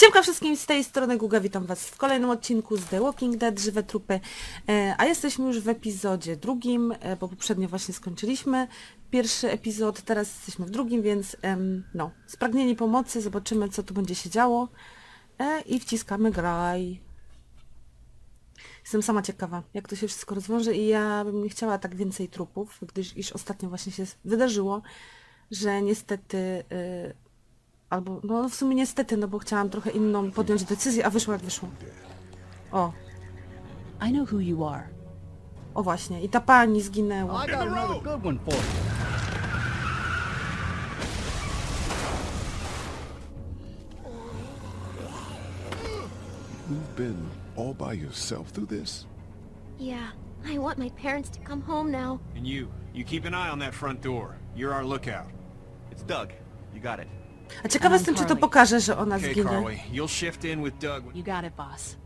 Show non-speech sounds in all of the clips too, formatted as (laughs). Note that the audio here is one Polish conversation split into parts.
Siemka wszystkim z tej strony Guga, witam was w kolejnym odcinku z The Walking Dead, Żywe Trupy, e, a jesteśmy już w epizodzie drugim, e, bo poprzednio właśnie skończyliśmy pierwszy epizod, teraz jesteśmy w drugim, więc no, spragnieni pomocy, zobaczymy co tu będzie się działo e, i wciskamy graj. Jestem sama ciekawa, jak to się wszystko rozwiąże i ja bym nie chciała tak więcej trupów, gdyż iż ostatnio właśnie się wydarzyło, że niestety... y, Albo, no w sumie niestety, no bo chciałam trochę inną podjąć decyzję, a wyszło jak wyszło. O, I know who you are. o właśnie, i ta pani zginęła. I got another good one for you. You've been all by yourself through this? Yeah, I want my parents to come home now. And you, you keep an eye on that front door. You're our lookout. It's Doug. You got it. A ciekawa jestem, czy to pokaże, że ona Okay, zginie. Carly, you'll shift in with Doug. when- You got it, boss.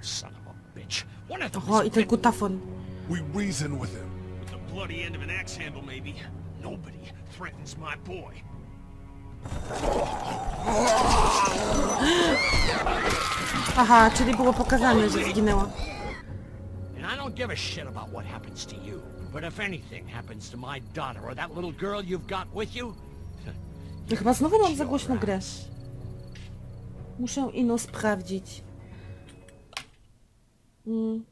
Son of a bitch. One of them Oho, i is ten kutafon. We reason with him. With the bloody end of an axe handle, maybe. Nobody threatens my boy. Aha, czyli było pokazane, że zginęła. And I don't give a shit about what happens to you. But if anything happens to my daughter or that little girl you've got with you, Ja (laughs) chyba znowu mam za głośno grę. Muszę ino sprawdzić. Mm.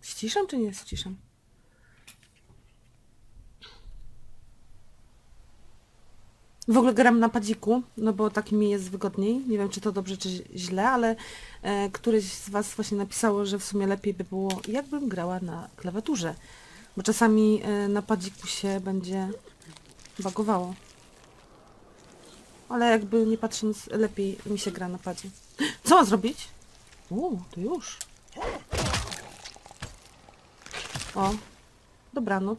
Ściszam czy nie ściszam? W ogóle gram na padziku, no bo tak mi jest wygodniej. Nie wiem, czy to dobrze, czy źle, ale e, któryś z Was właśnie napisało, że w sumie lepiej by było, jakbym grała na klawiaturze. Bo czasami e, na padziku się będzie bagowało. Ale jakby nie patrząc, lepiej mi się gra na padzie. Co mam zrobić? U, to już. O, dobranoc.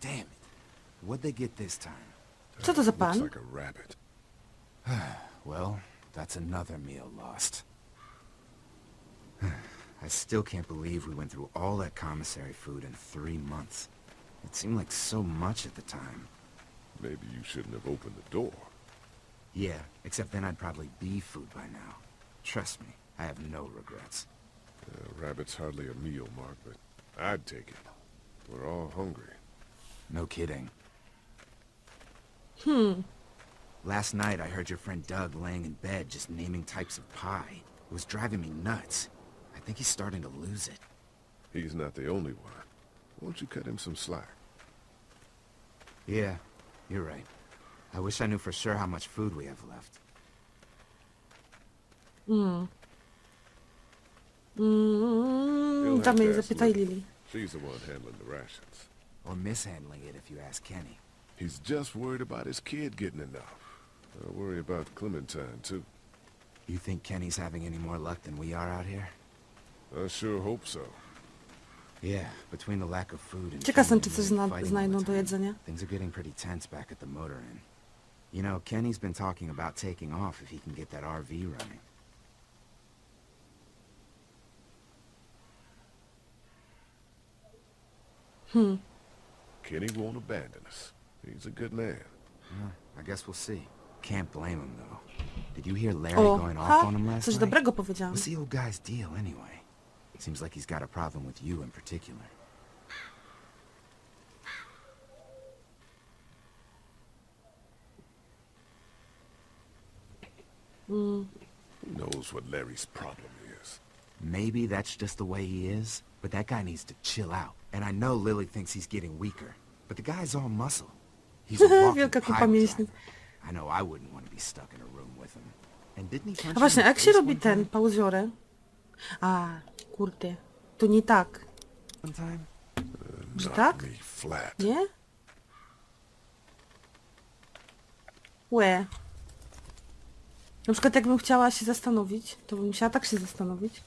Damn it. What'd they get this time? Co to za Looks like a rabbit. (sighs) Well, that's another meal lost. (sighs) I still can't believe we went through all that commissary food in three months. It seemed like so much at the time. Maybe you shouldn't have opened the door. Yeah, except then I'd probably be food by now. Trust me, I have no regrets. A rabbit's hardly a meal, Mark, but I'd take it. We're all hungry. No kidding. Hmm. Last night I heard your friend Doug laying in bed just naming types of pie. It was driving me nuts. I think he's starting to lose it. He's not the only one. Won't you cut him some slack? Yeah, you're right. I wish I knew for sure how much food we have left. Mm, You'll have damy to jej zapytaj Lily. She's the one handling the rations. Or mishandling it if you ask Kenny. He's just worried about his kid getting enough. I worry about Clementine, too. You think Kenny's having any more luck than we are out here? I sure hope so. Yeah, between the lack of food and Ciekaw jestem, czy coś zna- fighting znajdą do jedzenia. Things are getting pretty tense back at the motor inn. You know, Kenny's been talking about taking off if he can get that RV running. Hmm. Kenny won't abandon us. He's a good man. Well, I guess we'll see. Can't blame him, though. Did you hear Larry O, going off on him last coś night? dobrego powiedziałam. What's the old guy's deal, anyway? Seems like he's got a problem with you in particular. Who knows what Larry's problem is? Maybe that's just the way he is, but that guy needs to chill out. And I know Lily thinks he's getting weaker, but the guy's all muscle. He's a (laughs) walking Wielka kupa pile mięśni. driver. I know I wouldn't want to be stuck in a room with him. And didn't he punch you właśnie, in a the jak się face robi one ten time? pauziory? A, kurde. To nie tak. One time? Że tak? me flat. Nie? Łe. Na przykład jakbym chciała się zastanowić, to bym musiała tak się zastanowić.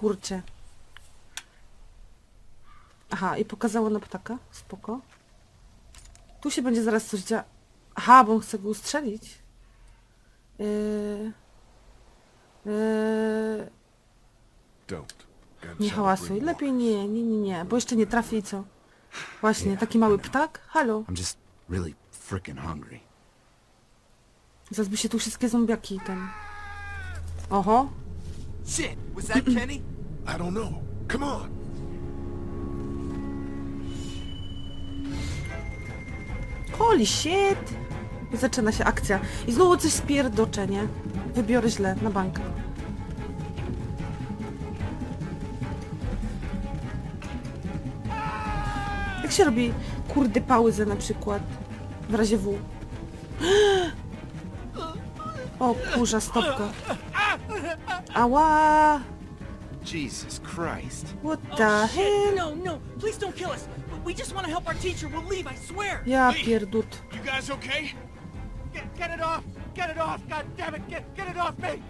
Kurczę. Aha, i pokazało na ptaka. Spoko. Tu się będzie zaraz coś dzia... Aha, bo on chce go ustrzelić. Yy... Yy... Don't. Nie hałasuj. Lepiej nie, nie, nie, nie. Bo jeszcze nie trafi i co? Właśnie, taki mały ptak? Halo. I'm just really frickin' hungry. Zaraz by się tu wszystkie zombiaki ten... Oho. Shit! Was that Kenny? I don't know. Come on. Holy shit! I zaczyna się akcja. I znowu coś spierdocze, nie? Wybiorę źle, na bank. Jak się robi kurde pauzę na przykład? W razie W. (gasps) O kurza, stopka. Ała! Jesus Christ. What the hell? No, no, please don't kill us. We just want to help our teacher. We'll leave, I swear. Ja pierdut. You guys okay? Get, get it off! Get it off! God damn it! Get, get it off me!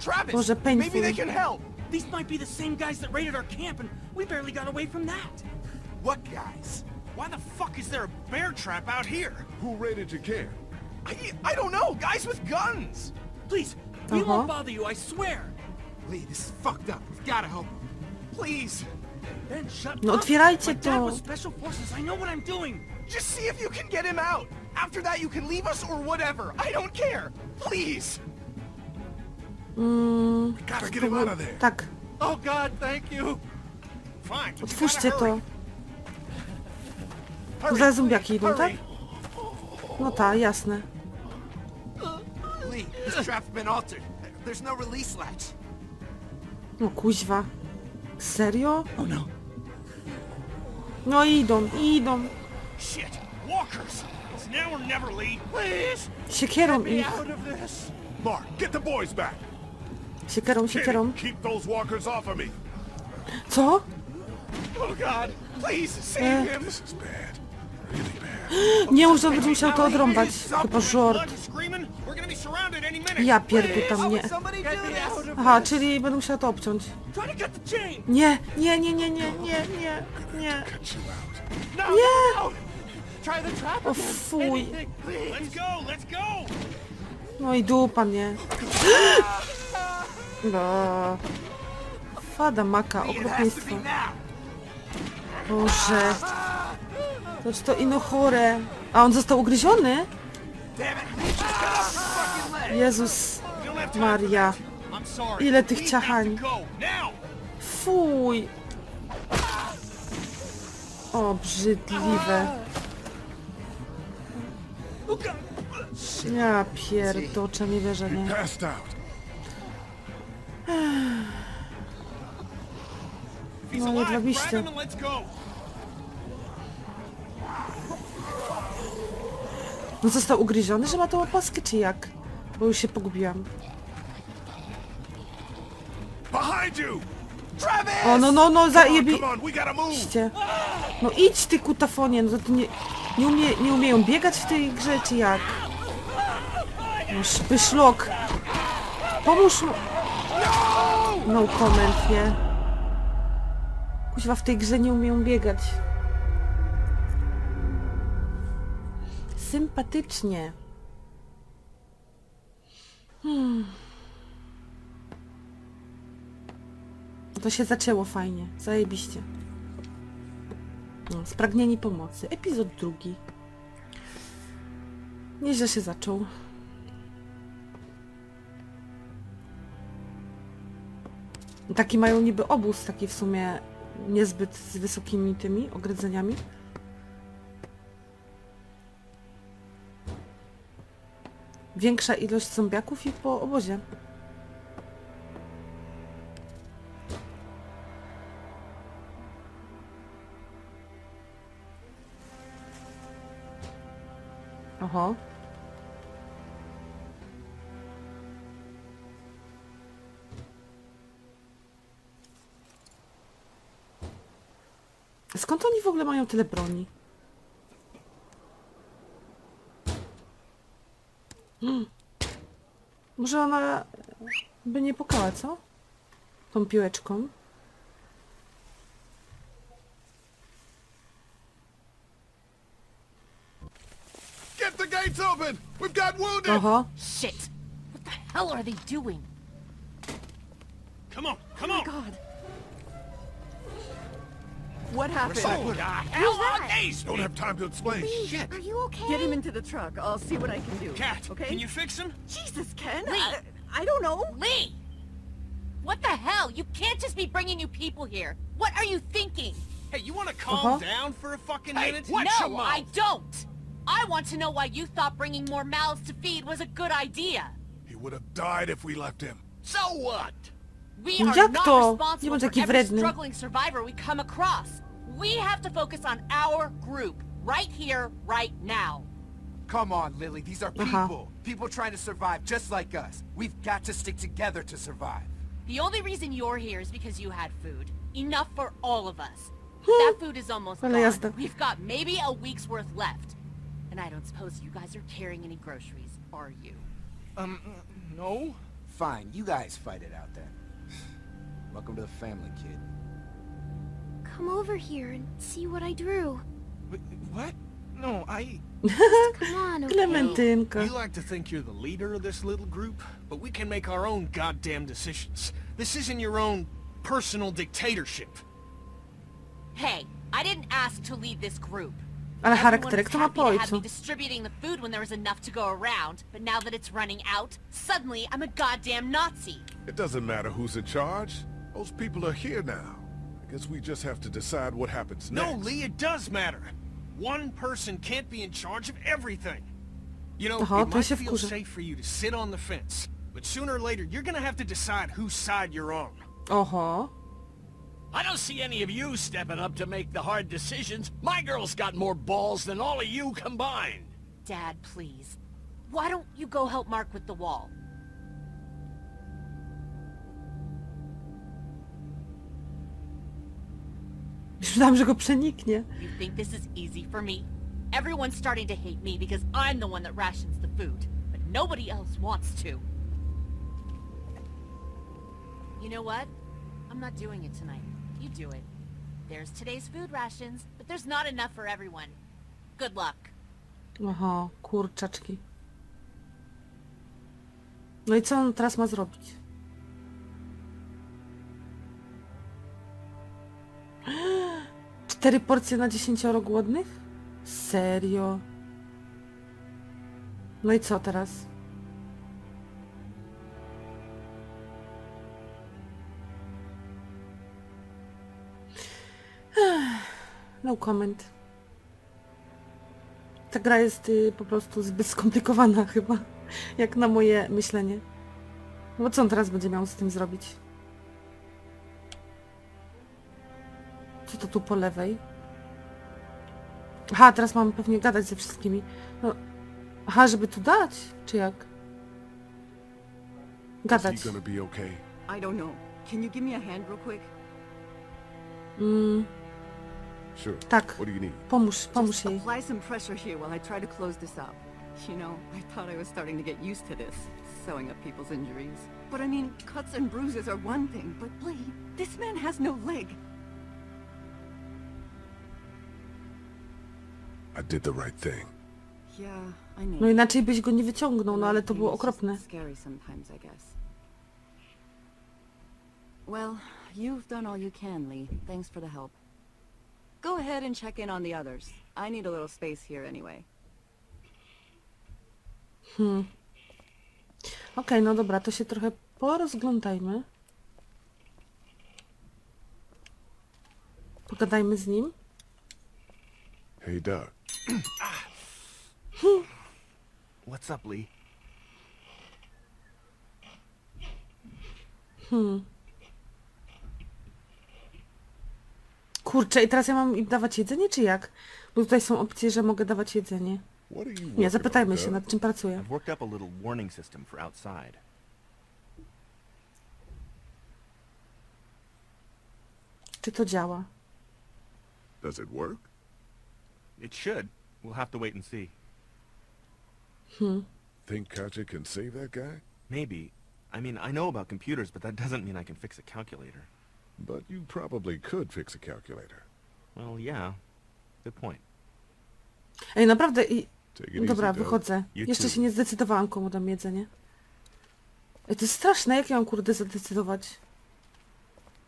Travis, Boże, maybe painful. they can help. These might be the same guys that raided our camp, and we barely got away from that. What guys? Why the fuck is there a bear trap out here? Who raided your camp? I, I don't know. Guys with guns. Please, we Uh-huh. won't bother you, I swear. Lee, this is fucked up. We've gotta help him. Please, Ben, shut No up. otwierajcie My dad to. was special forces. I know what I'm doing. just see if you can get him out. After that, you can leave us or whatever. I don't care. Please. Gotta get him out of there. Tak, Oh God, thank you. Fine. but you otwórzcie to. hurry. Hurry, zaraz zombiaki idą, tak? hurry. No tak, jasne. Lee, this trap's been altered. There's no release latch. No kuźwa. Serio? Oh no. No idą, idą. Shit. Walkers. It's now or never, Lee. Please. Siekierą ich. out of this. Mark, get the boys back. Siekierą, siekierą. Keep those walkers off of me. Co? Oh God. Please save Eh. him. This is bad. Really bad. Nie on będzie musiał to odrąbać. Chyba żort. Ja pierdutam, nie. Aha, czyli będę musiała to obciąć. Nie, nie, nie, nie, nie, nie, nie, nie. Nie. O fuj. No i dupa, nie. No. Fada maka, okropieństwo. Boże. Toż to ino chore. A on został ugryziony? Jezus Maria. Ile tych ciachań. to. Fuj. Obrzydliwe. Ja pierdoczę, nie wierzę, nie. No, jedwabiście. No został ugryziony, że ma tą opaskę, czy jak? Bo już się pogubiłam. Behind you! Travis! O, no, no, no, zajebi... No idź ty kutafonie, no to nie, nie, umie, nie umieją biegać w tej grze, czy jak? No szpyszlok. Pomóż mu. No comment, nie? Kuźwa, w tej grze nie umieją biegać. Sympatycznie. Hmm. To się zaczęło fajnie, zajebiście. No, spragnieni pomocy. Epizod drugi. Nieźle się zaczął. Taki mają niby obóz, taki w sumie niezbyt z wysokimi tymi ogrodzeniami. Większa ilość zombiaków i po obozie. Oho. Skąd oni w ogóle mają tyle broni? Może ona by nie pukała, co? Tą piłeczką. Get the gates open! We've got wounded! Oho. Shit! What the hell are they doing? Come on, What happened? Oh, the hell are these? Don't have time to explain. Lee, are you okay? Get him into the truck. I'll see what I can do. Cat, okay? can you fix him? Jesus, Ken. Lee. I, I don't know. Lee! What the hell? You can't just be bringing new people here. What are you thinking? Hey, you want to calm Uh-huh. down for a fucking Hey, minute? Watch your no. I don't. I want to know why you thought bringing more mouths to feed was a good idea. He would have died if we left him. So what? We Jak are not to? Nie responsible bądź for every struggling survivor we come across. We have to focus on our group, right here, right now. Come on, Lily. These are Uh-huh. people. People trying to survive just like us. We've got to stick together to survive. The only reason you're here is because you had food. Enough for all of us. that food is almost gone. We've got maybe a week's worth left. And I don't suppose you guys are carrying any groceries, are you? Um, no? Fine, you guys fight it out then. Welcome to the family, kid. Come over here and see what I drew. Wh- What? No, I... Come (laughs) on, okay? Klementynka. You like to think you're the leader of this little group, but we can make our own goddamn decisions. This isn't your own personal dictatorship. Hey, I didn't ask to lead this group. Ale Everyone charakterek was to ma happy po have me ojcu. distributing the food when there was enough to go around, but now that it's running out, suddenly I'm a goddamn Nazi. It doesn't matter who's in charge. Those people are here now. I guess we just have to decide what happens next. No. Lee, it does matter. One person can't be in charge of everything. You know, Aha, it to might się feel wkurzę. safe for you to sit on the fence, but sooner or later you're gonna have to decide whose side you're on. Uh-huh. I don't see any of you stepping up to make the hard decisions. My girl's got more balls than all of you combined. Dad, please. Why don't you go help Mark with the wall? Myślałam, że go przeniknie. You think this is easy for me? Everyone's starting to hate me because I'm the one that rations the food, but nobody else wants to. You know what? I'm not doing it tonight. You do it. There's today's food rations, but there's not enough for everyone. Good luck. Aha, kurczaczki. No i co on teraz ma zrobić? (gasps) Cztery porcje na dziesięcioro głodnych? Serio? No i co teraz? No comment. Ta gra jest y, po prostu zbyt skomplikowana (laughs) chyba, jak na moje myślenie. No bo co on teraz będzie miał z tym zrobić? Co to tu po lewej? Aha, teraz mam pewnie gadać ze wszystkimi. No, aha, żeby tu dać? Czy jak? Is Gadać. he gonna be okay? I don't know. Can you give me a hand real quick? Mm, Sure. tak, What do you need? pomóż, pomóż Just jej. apply some pressure here while I try to close this up. You know, I thought I was starting to get used to this, sewing up people's injuries. But I mean, cuts and bruises are one thing, but Lee, this man has no leg. I did the right thing. Yeah, I know. No inaczej byś go nie wyciągnął, no ale to było okropne. Scary sometimes, I guess. Well, you've done all you can, Lee. Thanks for the help. Go ahead and check in on the others. I need a little space here anyway. Okej, no dobra, to się trochę porozglądajmy. Pogadajmy z nim. Hey, Doug. What's up, Lee? Kurczę, i teraz ja mam im dawać jedzenie, czy jak? Bo tutaj są opcje, że mogę dawać jedzenie. Nie, zapytajmy się, nad czym pracuję. Czy to działa? Does it work? It should. We'll have to wait and see. Think Katja can save that guy? Maybe. I mean, I know about computers, but that doesn't mean I can fix a calculator. But you probably could fix a calculator. Well, yeah. Good point. Ej, naprawdę, i... Dobra, wychodzę. Jeszcze się nie zdecydowałam, komu dam jedzenie. Ej, to jest straszne, jak ja mam kurde zadecydować?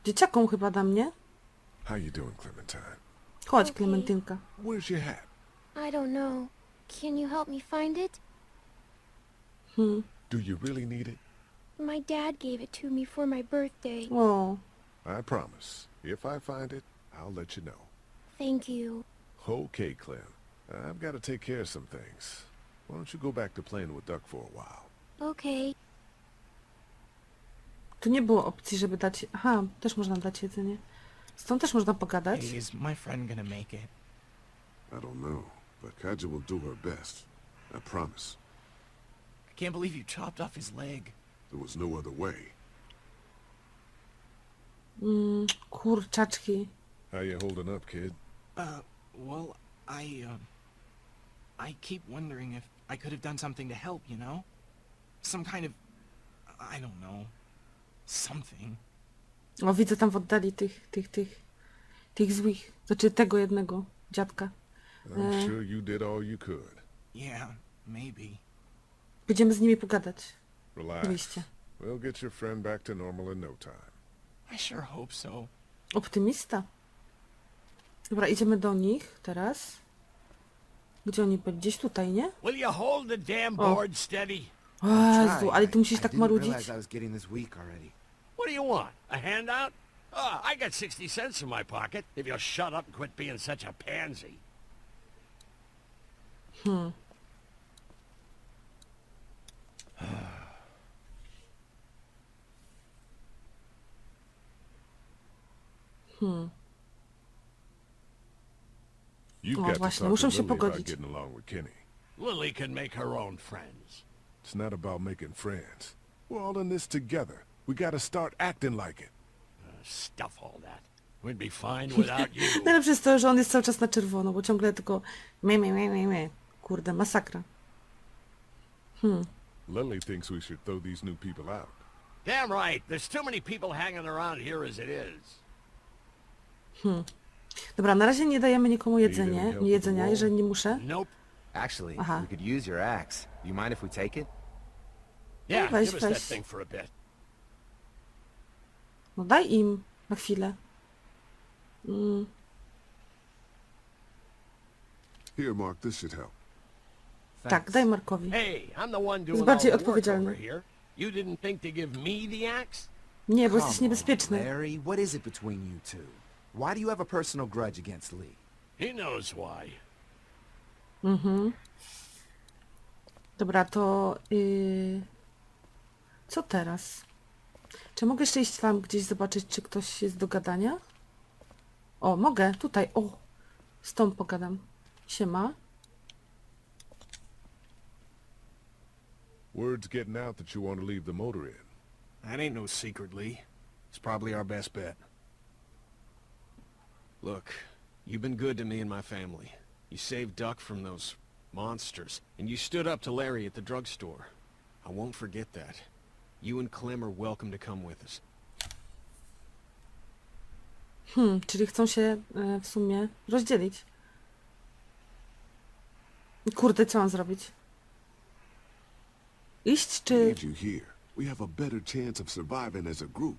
Dzieciakom chyba dam, nie? How you doing, Clementine? Chodź, Klementynka. Where's your hat? I don't know. Can you help me find it? Hmm. Do you really need it? My dad gave it to me for my birthday. Oh. I promise. If I find it, I'll let you know. Thank you. Okay, Clem. I've got to take care of some things. Why don't you go back to playing with Duck for a while? Okay. tu nie było opcji, żeby dać... Aha, też można dać jedzenie. Z tą też można pogadać. Hey, is my friend gonna make it? I don't know, but Kaja will do her best. I promise. I can't believe you chopped off his leg. There was no other way. Mm, kurczaczki. How you holding up, kid? Uh, well, I, um... I keep wondering if I could have done something to help, you know? Some kind of... I don't know. Something. O, widzę tam w oddali tych, tych, tych, tych złych. Znaczy tego jednego dziadka. I'm sure you did all you could. Yeah, maybe. Będziemy z nimi pogadać. Relax. Wyjście. We'll get your friend back to normal in no time. I sure hope so. Optymista. Dobra, idziemy do nich teraz. Gdzie oni byli? Gdzieś tutaj, nie? Will you hold the damn board steady? O. Jezu, ale ty musisz I tak marudzić. I was getting this weak already. What do you want? A handout? Oh, I got 60 cents in my pocket if you'll shut up and quit being such a pansy. Hmm. (sighs) Hmm. You've O, got to talk to się Lily about getting along with Kenny. Lily can make her own friends. It's not about making friends. We're all in this together. We gotta start acting like it. Stuff all that. We'd be fine (laughs) without you. Najlepsze jest to, że on jest cały czas na czerwono, bo ciągle tylko me, me, me, me, me. Kurde, masakra. Hmm. Lily thinks we should throw these new people out. Damn right. There's too many people hanging around here as it is. Hmm. Dobra, na razie nie dajemy nikomu jedzenie, nie jedzenia, jeżeli nie muszę. Nope. Actually, Uh-huh. we could use your axe. You mind if we take it? Yeah, weź, give us that weź. thing for a bit. No daj im na chwilę. Mm. Here, Mark, this should help. Tak, daj Markowi. Hey, I'm the one doing all bardziej the work odpowiedzialny. over here. You didn't think to give me the axe? Nie, bo jesteś niebezpieczny. Larry, what is it between you two? Why do you have a personal grudge against Lee? He knows why. Mhm. Dobra, to... Yy... Co teraz? Czy mogę jeszcze iść tam gdzieś zobaczyć, czy ktoś jest do gadania? O, mogę, tutaj, o! Z tą pogadam. Siema. Word's getting out that you want to leave the motor in. That ain't no secret, Lee. It's probably our best bet. Look, you've been good to me and my family. You saved Duck from those monsters, and you stood up to Larry at the drugstore. I won't forget that. You and Clem are welcome to come with us. Hmm, czyli chcą się e, w sumie rozdzielić. Kurde, co mam zrobić? Iść We czy... need you here. We have a better chance of surviving as a group.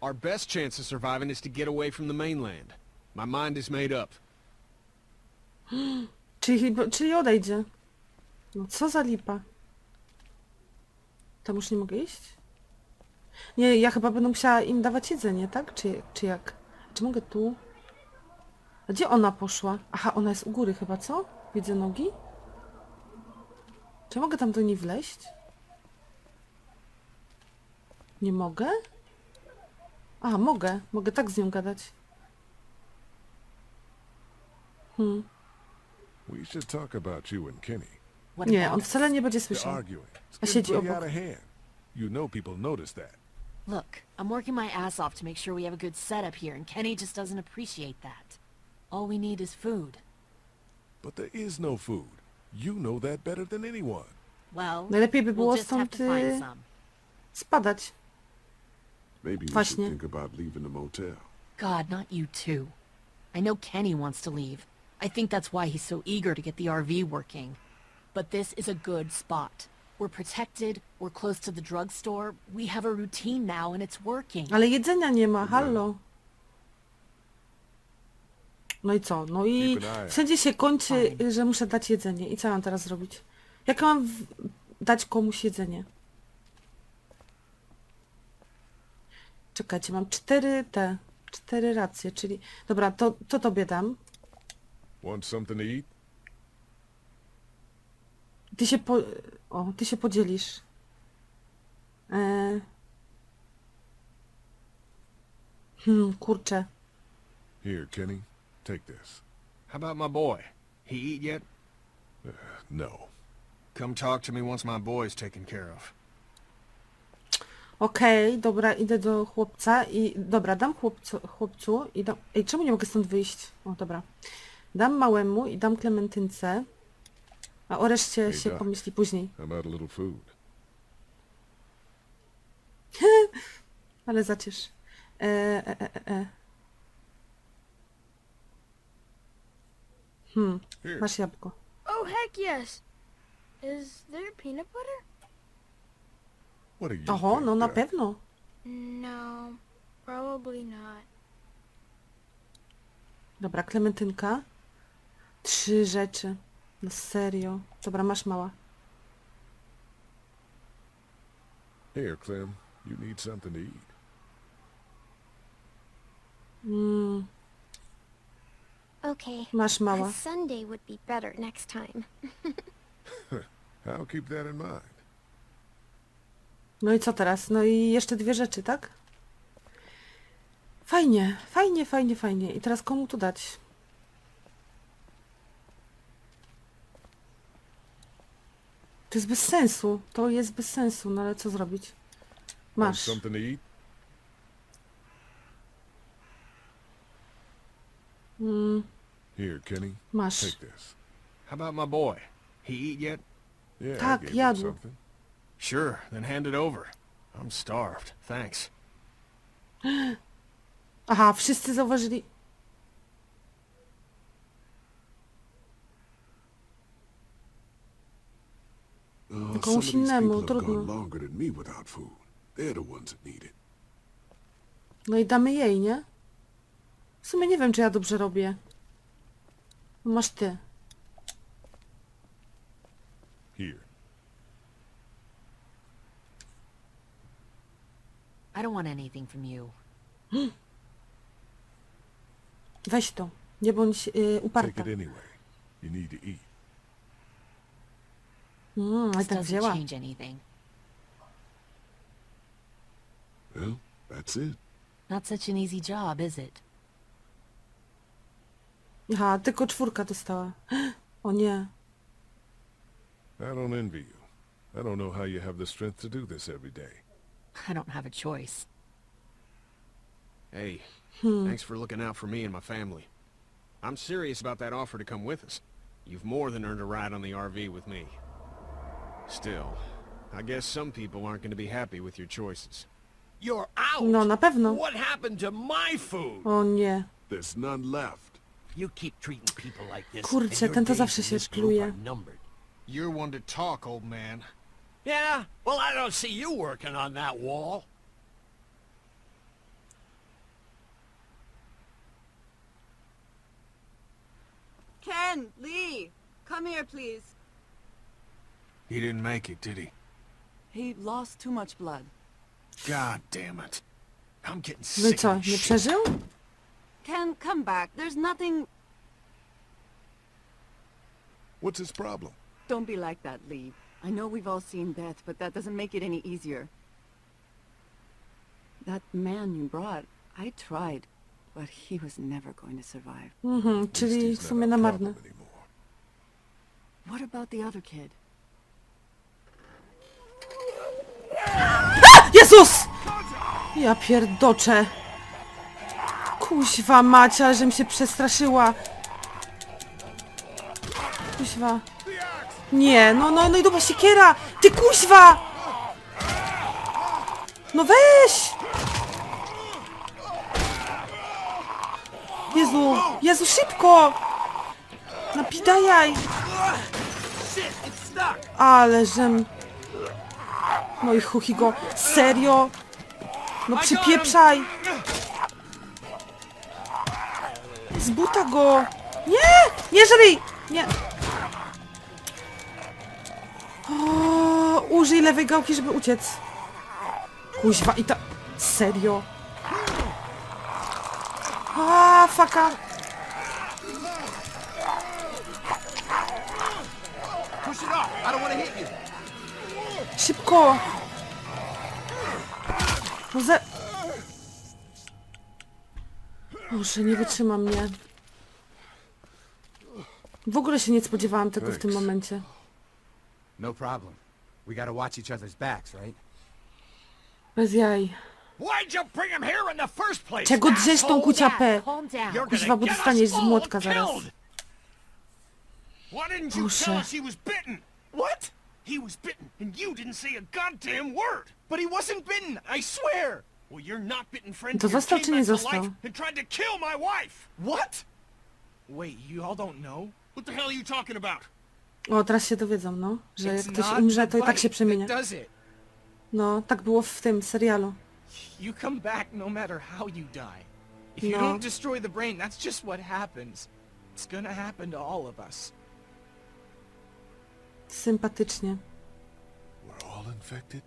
Our best chance of surviving is to get away from the mainland. My mind is made up. (gasps) Czyli, czyli odejdzie. No co za lipa. Tam już nie mogę iść? Nie, ja chyba będę musiała im dawać jedzenie, tak? Czy, czy jak? Czy mogę tu? A gdzie ona poszła? Aha, ona jest u góry chyba, co? Widzę nogi? Czy ja mogę tam do niej wleźć? Nie mogę? A, mogę. Mogę tak z nią gadać. Hmm. Nie, on wcale nie będzie słyszał. A siedzi obok. You know people notice that. Look, I'm working my ass off to make sure we have a good setup here, and Kenny just doesn't appreciate that. All we need is food. But there is no food. You know that better than anyone. Well, Najlepiej by we'll było just have stąd to find y, some. spadać. Maybe we Właśnie. should think about leaving the motel. God, not you too. I know Kenny wants to leave. I think that's why he's so eager to get the RV working. But this is a good spot. We're protected, we're close to the drugstore, we have a routine now and it's working. Ale jedzenia nie ma, hallo. No i co? No i wszędzie się kończy, że muszę dać jedzenie. I co mam teraz zrobić? Jak mam w... dać komuś jedzenie? Czekajcie, mam cztery te, cztery racje, czyli... Dobra, to, to tobie dam. Want something to eat? Ty się po... O, ty się podzielisz. E... Hmm, kurczę. Here, Kenny. Take this. How about my boy? He eat yet? No. Come talk to me once my boy's taken care of. Okej, dobra, idę do chłopca i... Dobra, dam chłopcu, chłopcu i dam... Ej, czemu nie mogę stąd wyjść? O, dobra. Dam małemu i dam Klementynce. A o reszcie się pomyśli później. (laughs) Ale zaciesz. E, e, e, e, e. Hmm, masz jabłko. Oh, heck yes. Is there peanut butter? What are you? Oho, no na pewno. No, probably not. Dobra, Klementynka. Trzy rzeczy. No serio. Dobra, masz mała. Here, Clem. You need something to eat. Mm, Okay. masz mała. Sunday would be better next time. (laughs) I'll keep that in mind. No i co teraz? No i jeszcze dwie rzeczy, tak? Fajnie, fajnie, fajnie, fajnie. I teraz komu tu dać? To jest bez sensu. To jest bez sensu, no ale co zrobić? Want Masz. something to eat? Mm, Here, Kenny. masz. Take this. How about my boy? He eat yet? Yeah, I Tak, gave him jadł. something. Sure, then hand it over. I'm starved. Thanks. (gasps) Aha, wszyscy zauważyli. Oh, some of Komuś these innemu, people have trudno. gone longer than me without food. They're the ones that need it. No i damy jej, nie? W sumie nie wiem, czy ja dobrze robię. No Masz ty. Here. I don't want anything from you. (gasps) Weź to. Nie bądź y, Take uparta. it anyway. You need to eat. Mm, ale This tak doesn't wzięła. change anything. Well, that's it. Not such an easy job, is it? Aha, tylko czwórka dostała. (gasps) O nie. I don't envy you. I don't know how you have the strength to do this every day. I don't have a choice. Hey, thanks for looking out for me and my family. I'm serious about that offer to come with us. You've more than earned a ride on the RV with me. Still, I guess some people aren't going to be happy with your choices. You're out! No, na pewno. What happened to my food? O nie. There's none left. You keep treating people like this. Kurczę, and your ten to days zawsze się this pluje. You're one to talk, old man. Yeah? Well, I don't see you working on that wall. Ken, Lee, come here, please. He didn't make it, did he? He lost too much blood. God damn it. I'm getting No sick co, of nie przeżył? Ken, come back. There's nothing... What's his problem? Don't be like that, Lee. I know we've all seen death, but that doesn't make it any easier. That man you brought, I tried, but he was never going to survive. Mhm, At least czyli he's w sumie na marne. What about the other kid? Jezus! Ja pierdoczę. Kuźwa macia, żem się przestraszyła. Kuźwa. Nie, no, no, no i dobra siekiera! Ty kuźwa! No weź! Jezu, Jezu, szybko! Napidajaj! Ale żem... No i chuchi go. Serio? No przypieprzaj! Z buta go! Nie! Nie żryj! Nie! O, użyj lewej gałki, żeby uciec. Kuźwa i ta... Serio? A, faka! Szybko! No ze... Boże, nie wytrzyma mnie. W ogóle się nie spodziewałam tego w tym momencie. No problem. We gotta watch each other's backs, right? Bez jaj. Why'd you bring him here in the first place? Czego drzesz tą kuciapę? Calm down. You're Kuźwa, bo get dostaniesz z młotka zaraz. killed. Why didn't you Boże. tell us he was bitten? What? He was bitten, and you didn't say a goddamn word. But he wasn't bitten, I swear! Well, your not bitten friend To here został came czy nie back to został? and tried to kill my wife. What? Wait, you all don't know? What the hell are you talking about? O, teraz się dowiedzą, no. Że jak It's ktoś not umrze, to i tak się przemienia. that does it. No, tak było w tym serialu. You come back no matter how you die. If you No. don't destroy the brain, that's just what happens. It's gonna happen to all of us. Sympatycznie. We're all infected?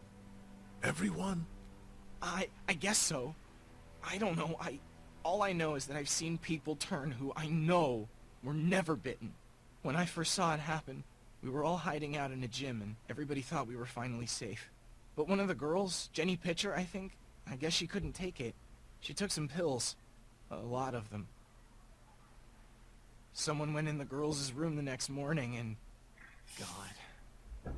Everyone? I I guess so. I don't know. I all I know is that I've seen people turn who I know were never bitten. When I first saw it happen, we were all hiding out in a gym and everybody thought we were finally safe. But one of the girls, Jenny Pitcher, I think, I guess she couldn't take it. She took some pills. A lot of them. Someone went in the girls' room the next morning and... God.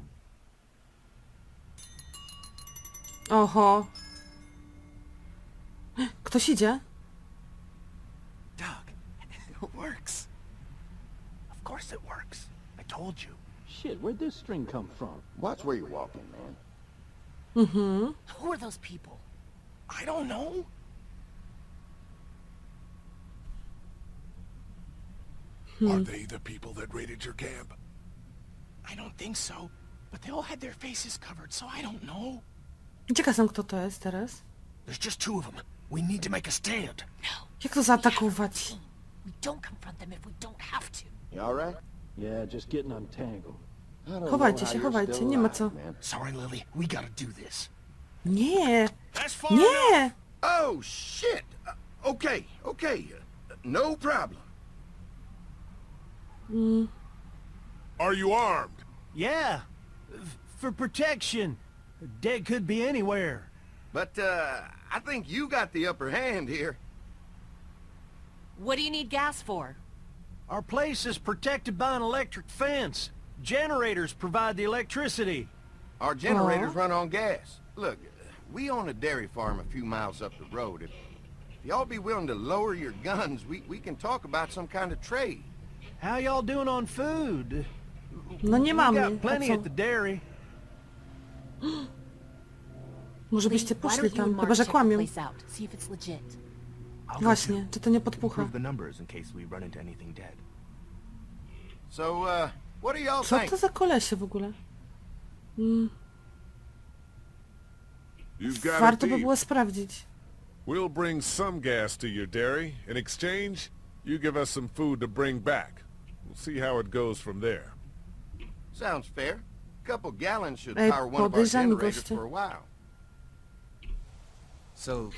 Oho. Ktoś idzie? Doug, it works. Of course it works. I told you. Shit, where'd this string come from? Watch where you're walking, man. Mm-hmm. Who are those people? I don't know. Are they the people that raided your camp? I don't think so. But they all had their faces covered, so I don't know. Ciekaw są, kto to jest teraz. There's just two of them. We need to make a stand. Jak to zaatakować? We don't confront them if we don't have to. You alright? Yeah, just getting untangled. I don't know Chowajcie how się, you're chowajcie, still nie ma alive, co. man. Sorry, Lily. We gotta do this. Nie! That's far enough. Nie! Oh, shit! Uh, okay, okay. Uh, no problem. Are you armed? Yeah, for protection. Dead could be anywhere. But, uh, I think you got the upper hand here. What do you need gas for? Our place is protected by an electric fence. Generators provide the electricity. Our generators run on gas. Look, we own a dairy farm a few miles up the road. If, if y'all be willing to lower your guns, we, we can talk about some kind of trade. How y'all doing on food? No nie We mamy. got A plenty co? at the dairy. (gasps) Może byście Why poszli don't you and tam, Mark chyba że kłamią. place out, see if it's legit. Właśnie, czy to nie podpucha? So, uh, what do y'all Co think? to za kolesie w ogóle? Mm, You've got a warto by deal. było sprawdzić. We'll bring some gas to your dairy. In exchange, you give us some food to bring back. We'll see how it goes from there. Sounds fair. A couple gallons should power one of our podejrzani generators goście. for a while. So,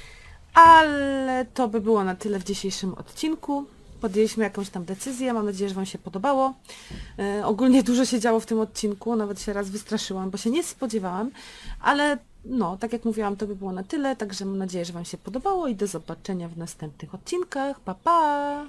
Ale to by było na tyle w dzisiejszym odcinku. Podjęliśmy jakąś tam decyzję, mam nadzieję, że Wam się podobało. E, ogólnie dużo się działo w tym odcinku, nawet się raz wystraszyłam, bo się nie spodziewałam, ale no, tak jak mówiłam, to by było na tyle, także mam nadzieję, że Wam się podobało i do zobaczenia w następnych odcinkach. Pa, pa!